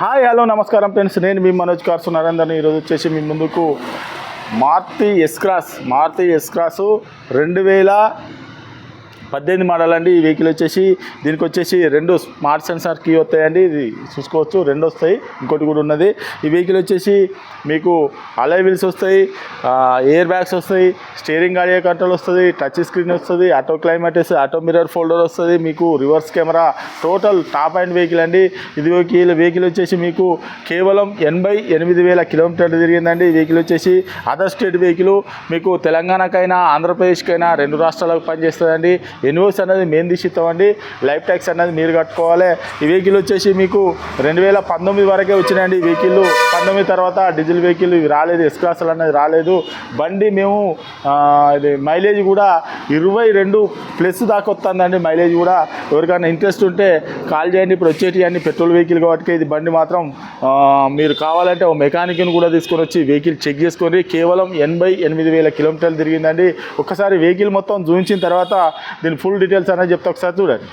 Hi hello నమస్కారం friends. నేను మీ Manoj cars నరేందర్ని ఈరోజు వచ్చేసి మీ ముందుకు Maruti S cross Maruti S రెండు వేల పద్దెనిమిది మోడల్ అండి. ఈ వెహికల్ వచ్చేసి దీనికి వచ్చేసి రెండు స్మార్ట్ సెన్సార్ కీ వస్తాయండి. ఇది చూసుకోవచ్చు రెండు వస్తాయి. ఇంకోటి కూడా ఉన్నది. ఈ వెహికల్ వచ్చేసి మీకు అలై వీల్స్ వస్తాయి ఎయిర్ బ్యాగ్స్ వస్తాయి స్టీరింగ్ ఆడియో కంట్రోల్ వస్తుంది టచ్ స్క్రీన్ వస్తుంది ఆటో క్లైమేట్ వస్తుంది ఆటో మిర్రర్ ఫోల్డర్ వస్తుంది. మీకు reverse camera total top and vehicle అండి. ఇది వెహికల్ వెహికల్ వచ్చేసి మీకు కేవలం ఎనభై ఎనిమిది వేల కిలోమీటర్లు తిరిగిందండి. ఈ వెహికల్ వచ్చేసి అదర్ స్టేట్ వెహికల్ మీకు తెలంగాణకైనా ఆంధ్రప్రదేశ్కైనా రెండు రాష్ట్రాలకు పనిచేస్తుందండి. ఎన్ఓస్ అనేది మేము తీసిస్తామండి లైఫ్ ట్యాక్స్ అనేది మీరు కట్టుకోవాలి. ఈ వెహికల్ వచ్చేసి మీకు రెండు వేల పంతొమ్మిది వరకే వచ్చినాయండి ఈ వెహికల్ పంతొమ్మిది తర్వాత డీజిల్ వెహికల్ ఇవి రాలేదు ఎస్ క్లాసులు అనేది రాలేదు. బండి మేము ఇది మైలేజ్ కూడా ఇరవై రెండు ప్లస్ దాకా వస్తుందండి మైలేజ్ కూడా. ఎవరికైనా ఇంట్రెస్ట్ ఉంటే కాల్ చేయండి ఇప్పుడు వచ్చేటి అన్ని పెట్రోల్ వెహికల్ కాబట్టి ఇది బండి మాత్రం మీరు కావాలంటే ఓ మెకానిక్ని కూడా తీసుకొని వచ్చి వెహికల్ చెక్ చేసుకొని కేవలం ఎనభై ఎనిమిది వేల కిలోమీటర్లు తిరిగిందండి. ఒక్కసారి వెహికల్ మొత్తం చూపించిన తర్వాత దీని ఫుల్ డీటెయిల్స్ అనేది చెప్తా ఒకసారి చూడండి.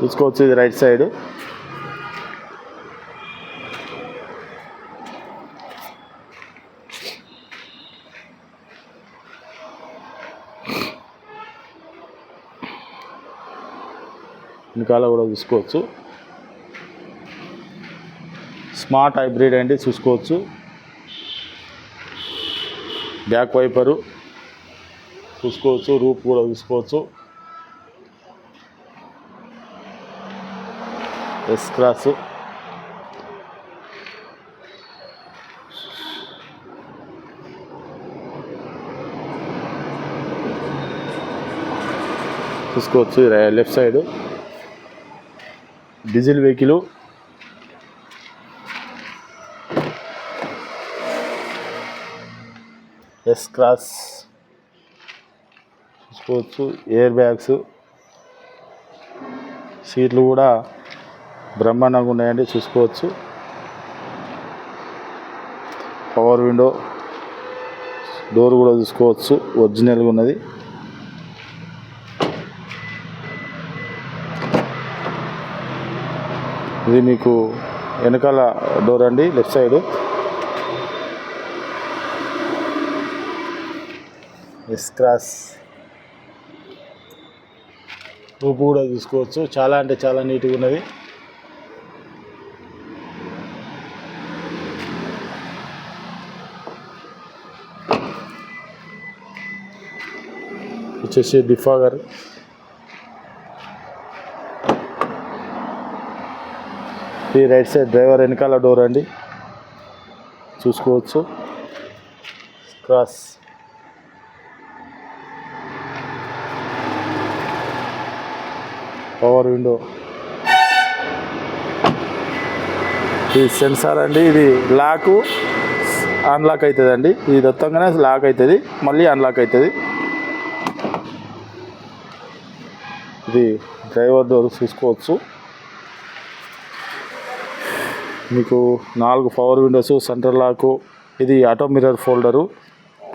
చూసుకోవచ్చు ఇది రైట్ సైడ్. వెనకాల కూడా చూసుకోవచ్చు. స్మార్ట్ హైబ్రిడ్ అండి చూసుకోవచ్చు. బ్యాక్ వైపరు చూసుకోవచ్చు రూప్ కూడా చూసుకోవచ్చు. S cross. చూసుకోవచ్చు left side. Diesel vehicle. S cross. చూసుకోవచ్చు ఎయిర్ బ్యాగ్స్. సీట్లు కూడా బ్రహ్మాండంగా ఉన్నాయండి చూసుకోవచ్చు. పవర్ విండో డోర్ కూడా చూసుకోవచ్చు ఒరిజినల్గా ఉన్నది. ఇది మీకు వెనకాల డోర్ అండి లెఫ్ట్ సైడ్ ఎస్ క్రాస్ రూపు కూడా చూసుకోవచ్చు. చాలా అంటే చాలా నీట్గా ఉన్నది. వచ్చేసి డిఫాగర్ ఈ రైట్ సైడ్ డ్రైవర్ వెనకాల డోర్ అండి. చూసుకోవచ్చు. క్రాస్. Power window. ఇది సెన్సార్ అండి. ఇది లాకు. అన్లాక్ అవుతుంది అండి ఇది దొత్తంగానే లాక్ అవుతుంది. మళ్ళీ అన్లాక్ అవుతుంది. ఇది డ్రైవర్ ద్వారా చూసుకోవచ్చు. మీకు నాలుగు పవర్ విండోస్ సెంటర్ లాకు ఇది ఆటో మిర్రర్ ఫోల్డరు.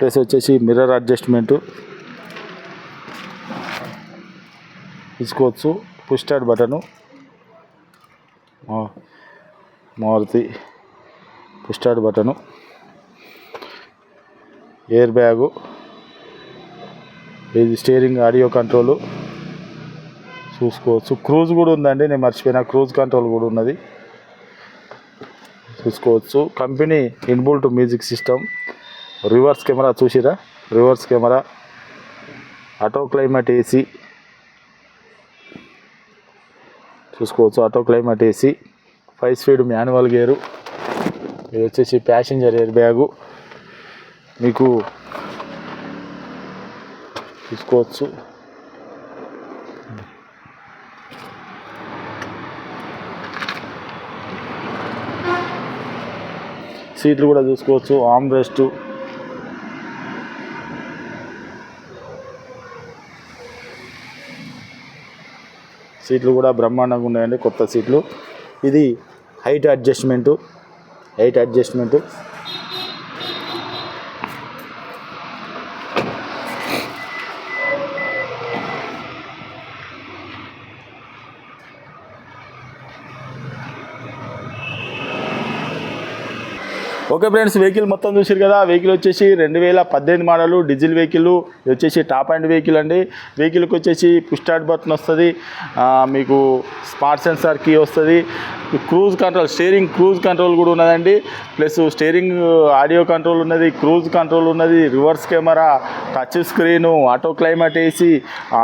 ప్లస్ వచ్చేసి మిర్రర్ అడ్జస్ట్మెంటు. తీసుకోవచ్చు. Push start button. మా- Maruti push start button. Air bag. ఇది స్టీరింగ్ ఆడియో కంట్రోలు చూసుకోవచ్చు. క్రూజ్ కూడా ఉందండి నేను మర్చిపోయిన. క్రూజ్ కంట్రోల్ కూడా ఉన్నది. చూసుకోవచ్చు. Company inbuilt music system reverse camera చూసిరా? Reverse camera auto climate AC చూసుకోవచ్చు. Auto climate AC five speed manual gear ఇది వచ్చేసి ప్యాసింజర్ ఎయిర్ బ్యాగు మీకు తీసుకోవచ్చు. సీట్లు కూడా చూసుకోవచ్చు ఆమ్ రెస్ట్ సీట్లు కూడా బ్రహ్మాండంగా ఉన్నాయండి కొత్త సీట్లు. ఇది height adjustment height adjustment. Okay friends vehicle మొత్తం చూసారు కదా. వెహికల్ వచ్చేసి రెండు వేల పద్దెనిమిది మోడలు డీజిల్ వెహికల్. ఇది వచ్చేసి టాప్ అండ్ వెహికల్ అండి. వెహికల్కి వచ్చేసి పుష్ బటన్ వస్తుంది. మీకు స్మార్ట్ సెన్సార్ కీ వస్తుంది. Cruise control steering cruise control కూడా ఉన్నదండి. ప్లస్ స్టీరింగ్ ఆడియో కంట్రోల్ ఉన్నది క్రూజ్ కంట్రోల్ ఉన్నది reverse camera touch screen auto climate AC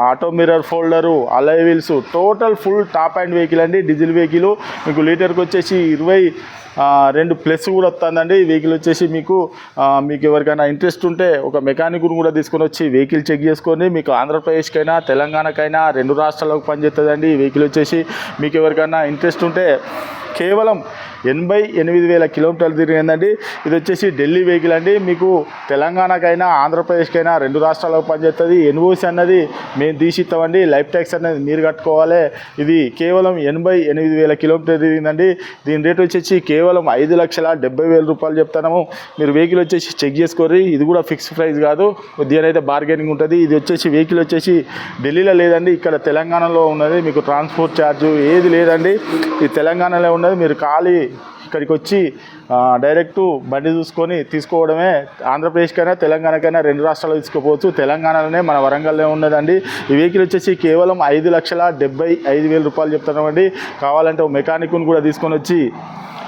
auto mirror folder alloy wheels total full top and vehicle అండి diesel vehicle. మీకు లీటర్కి వచ్చేసి ఇరవై రెండు ప్లస్ కూడా వస్తుందండి. ఈ వెహికల్ వచ్చేసి మీకు మీకు ఎవరికైనా ఇంట్రెస్ట్ ఉంటే ఒక మెకానిక్ను కూడా తీసుకొని వచ్చి వెహికల్ చెక్ చేసుకొని మీకు ఆంధ్రప్రదేశ్కైనా తెలంగాణకైనా రెండు రాష్ట్రాలకు పనిచేస్తుందండి ఈ వెహికల్ వచ్చేసి. మీకు ఎవరికైనా ఇంట్రెస్ట్ ఉంటే కేవలం ఎనభై ఎనిమిది వేల కిలోమీటర్లు తిరిగిందండి ఇది వచ్చేసి ఢిల్లీ వెహికల్ అండి. మీకు తెలంగాణకైనా ఆంధ్రప్రదేశ్కైనా రెండు రాష్ట్రాలకు పనిచేస్తుంది. ఎన్ఓసి అన్నది మేము తీసిస్తామండి లైఫ్ ట్యాక్స్ అనేది మీరు కట్టుకోవాలి. ఇది కేవలం ఎనభై ఎనిమిది వేల కిలోమీటర్ తిరిగిందండి. దీని రేట్ వచ్చేసి కేవలం ఐదు లక్షల డెబ్బై వేల రూపాయలు చెప్తాము మీరు వెహికల్ వచ్చేసి చెక్ చేసుకోర్రి. ఇది కూడా ఫిక్స్ ప్రైస్ కాదు. దీనైతే బార్గెనింగ్ ఉంటుంది. ఇది వచ్చేసి వెహికల్ వచ్చేసి ఢిల్లీలో లేదండి. ఇక్కడ తెలంగాణలో ఉన్నది. మీకు ట్రాన్స్పోర్ట్ ఛార్జ్ ఏది లేదండి. ఇది తెలంగాణలో ఉన్నది. మీరు ఖాళీ ఇక్కడికి వచ్చి డైరెక్ట్ బండి చూసుకొని తీసుకోవడమే ఆంధ్రప్రదేశ్కైనా తెలంగాణకైనా రెండు రాష్ట్రాలు తీసుకోపోవచ్చు. తెలంగాణలోనే మన వరంగల్లో ఉన్నదండి. ఈ వెహికల్ వచ్చేసి కేవలం ఐదు లక్షల డెబ్బై ఐదు వేల రూపాయలు చెప్తున్నామండి. కావాలంటే ఒక మెకానిక్ను కూడా తీసుకొని వచ్చి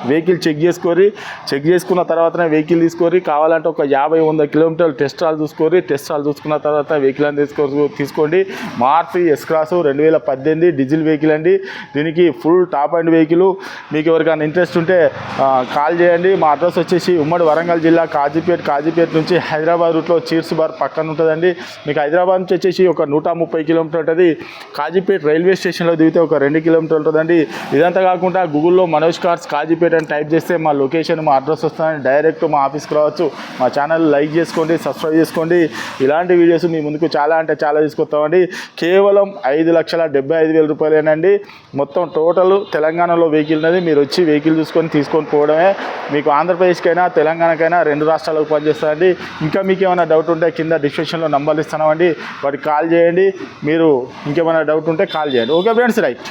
వెహికల్ చెక్ చేసుకొని చెక్ చేసుకున్న తర్వాతనే వెహికల్ తీసుకొని కావాలంటే ఒక యాభై వంద కిలోమీటర్లు టెస్ట్ రాలు చూసుకొని టెస్ట్ రాలు చూసుకున్న తర్వాత వెహికల్ అని తీసుకో తీసుకోండి. మార్చి ఎస్ క్రాస్ రెండు వేల పద్దెనిమిది డీజిల్ వెహికల్ అండి. దీనికి ఫుల్ టాప్ అండ్ వెహికల్. మీకు ఎవరికైనా ఇంట్రెస్ట్ ఉంటే కాల్ చేయండి. మా అడ్రస్ వచ్చేసి ఉమ్మడి వరంగల్ జిల్లా కాజీపేట్ కాజీపేట్ నుంచి హైదరాబాద్ రూట్లో చీర్స్ బార్ పక్కన ఉంటుందండి. మీకు హైదరాబాద్ నుంచి వచ్చేసి ఒక నూట ముప్పై కిలోమీటర్ ఉంటుంది. కాజీపేట్ రైల్వే స్టేషన్లో దిగితే ఒక రెండు కిలోమీటర్లు ఉంటుందండి. ఇదంతా కాకుండా గూగుల్లో మనోజ్ కార్స్ కాజీపేట్ అని టైప్ చేస్తే మా లొకేషన్ మా అడ్రస్ వస్తుందని డైరెక్ట్ మా ఆఫీస్కి రావచ్చు. మా ఛానల్ లైక్ చేసుకోండి సబ్స్క్రైబ్ చేసుకోండి. ఇలాంటి వీడియోస్ మీ ముందుకు చాలా అంటే చాలా తీసుకొస్తామండి. కేవలం ఐదు లక్షల డెబ్బై ఐదు వేల రూపాయలేనండి. మొత్తం టోటల్ తెలంగాణలో వెహికల్ అనేది మీరు వచ్చి వెహికల్ చూసుకొని తీసుకొని పోవడమే. మీకు ఆంధ్రప్రదేశ్కైనా తెలంగాణకైనా రెండు రాష్ట్రాలకు పనిచేస్తారండి ఇంకా మీకు ఏమైనా డౌట్ ఉంటే కింద డిస్క్రిప్షన్లో నంబర్లు ఇస్తామండి వాటికి కాల్ చేయండి. మీరు ఇంకేమైనా డౌట్ ఉంటే కాల్ చేయండి. Okay friends right